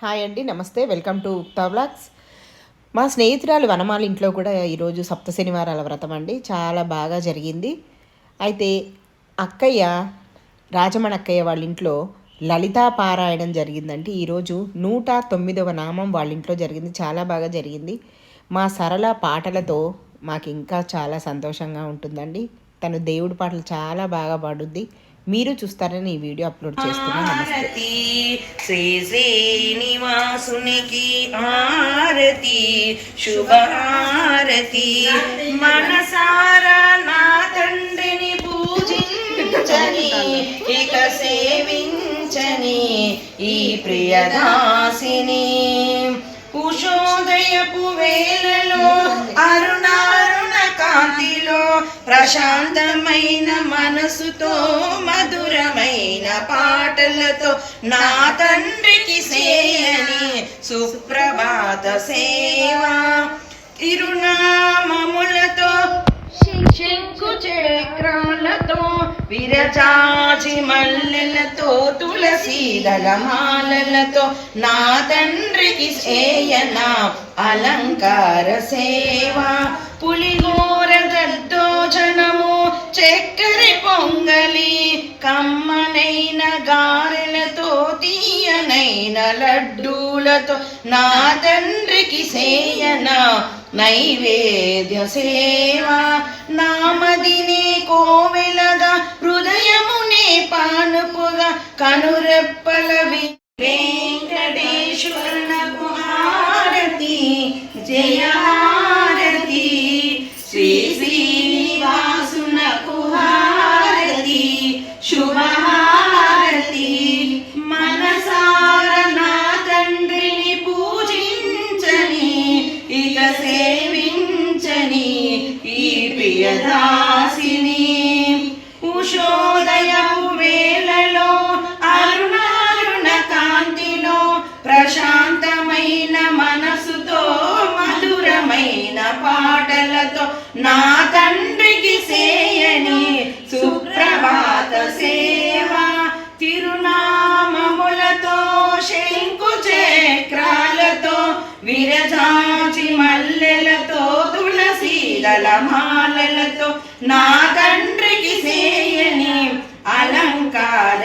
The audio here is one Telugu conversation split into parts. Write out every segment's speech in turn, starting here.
హాయ్ అండి నమస్తే. వెల్కమ్ టు ఉక్తా బ్లాగ్స్ మా స్నేహితురాలు వనమాల ఇంట్లో కూడా ఈరోజు సప్త శనివారాల వ్రతం అండి. చాలా బాగా జరిగింది. అయితే అక్కయ్య రాజమణ అక్కయ్య వాళ్ళ ఇంట్లో లలితా పారాయణం జరిగిందండి. ఈరోజు నూట తొమ్మిదవ నామం వాళ్ళ ఇంట్లో జరిగింది. చాలా బాగా జరిగింది. మా సరళ పాటలతో మాకు ఇంకా చాలా సంతోషంగా ఉంటుందండి. తను దేవుడి పాటలు చాలా బాగా పాడుద్ది. మీరు చూస్తారని ఈ వీడియో అప్లోడ్ చేస్తున్నాను. నమస్తే. శ్రీ శ్రీనివాసునికి ఆరతి శుభారతి. మనసారా నా తండ్రిని పూజించని ఇక సేవించని ఈ ప్రియదాసిని. ఉషోదయపు వేళలో అరుణారుణ కాంతిలో ప్రశాంతమైన మనసుతో మధురమైన పాటలతో నా తండ్రికి సేయని సుప్రభాత సేవ. తిరునామములతో శంకు చక్రాలతో విరచాచి మల్లెలతో తులసి దళమాలలతో నా తండ్రికి సేయన అలంకార సేవ. పులిగో తీయనైన లడ్డూలతో నా తండ్రికి సేయన నైవేద్య సేవ. నామదినే కోవెలగా హృదయమునే పానుపుగా కనురెప్పలవి ప్రియదాసిని ఉషోదయపు వేళలో అరుణారుణ కాంతిలో ప్రశాంతమైన మనసుతో మధురమైన పాటలతో నా తండ్రి మాలలతో నా తండ్రికి సేయని అలంకార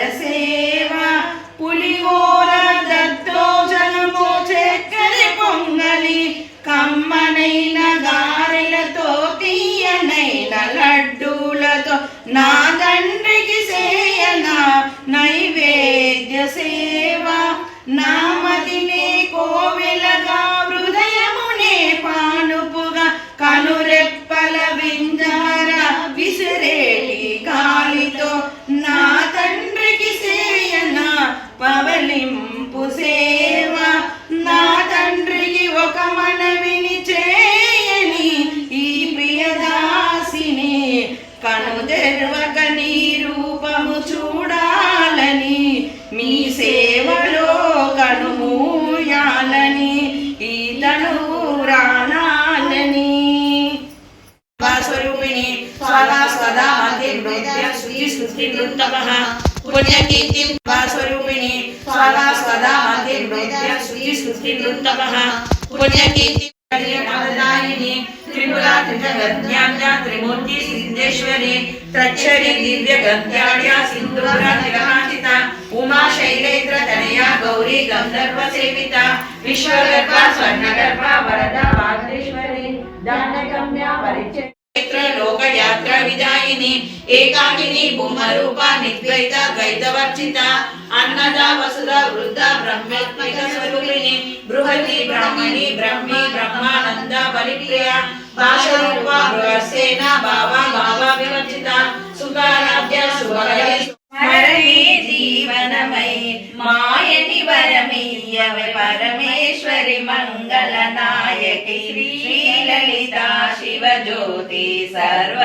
తెరవక నీ రూపము చూడాలని మీ సేవలో కనుమూయాలని ఈతను రాణాలని స్వరూపిణి స్వదా స్వదా మధ్య నృత్య శృతి శృతి నృత్తమః పుణ్యకీర్తి స్వరూపిణి స్వదా స్వదా మధ్య నృత్య శృతి శృతి పుణ్యకీర్తి మదదాయిని త్రిపురా త్రిమూర్తి సిద్ధేశ్వరి త్రచ్చరి దివ్య గద్యాడ్య సింధూర తిలకాంచిత ఉమా శైలేంద్ర తనయ గౌరీ గంధర్వ సేవిత విశ్వగర్భ లోకయాత్ర విదాయిని ఏకాకిని బొమ్మరూప నిద్వైత ద్వైతవర్జిత అన్నద వసుద వృద్ధ బ్రహ్మాత్మిక స్వరూపిణి బృహతి బ్రహ్మణి బ్రహ్మి బ్రహ్మానంద బలిప్రియ భాషరూప బృహసేన భావ భావ వివర్జిత సుఖారాధ్య సుభగరి జీవనమై మాయని వరమీయవై పరమేశ్వరి మంగళ నాయకి శ్రీ లలిత శివ జ్యోతి సర్వ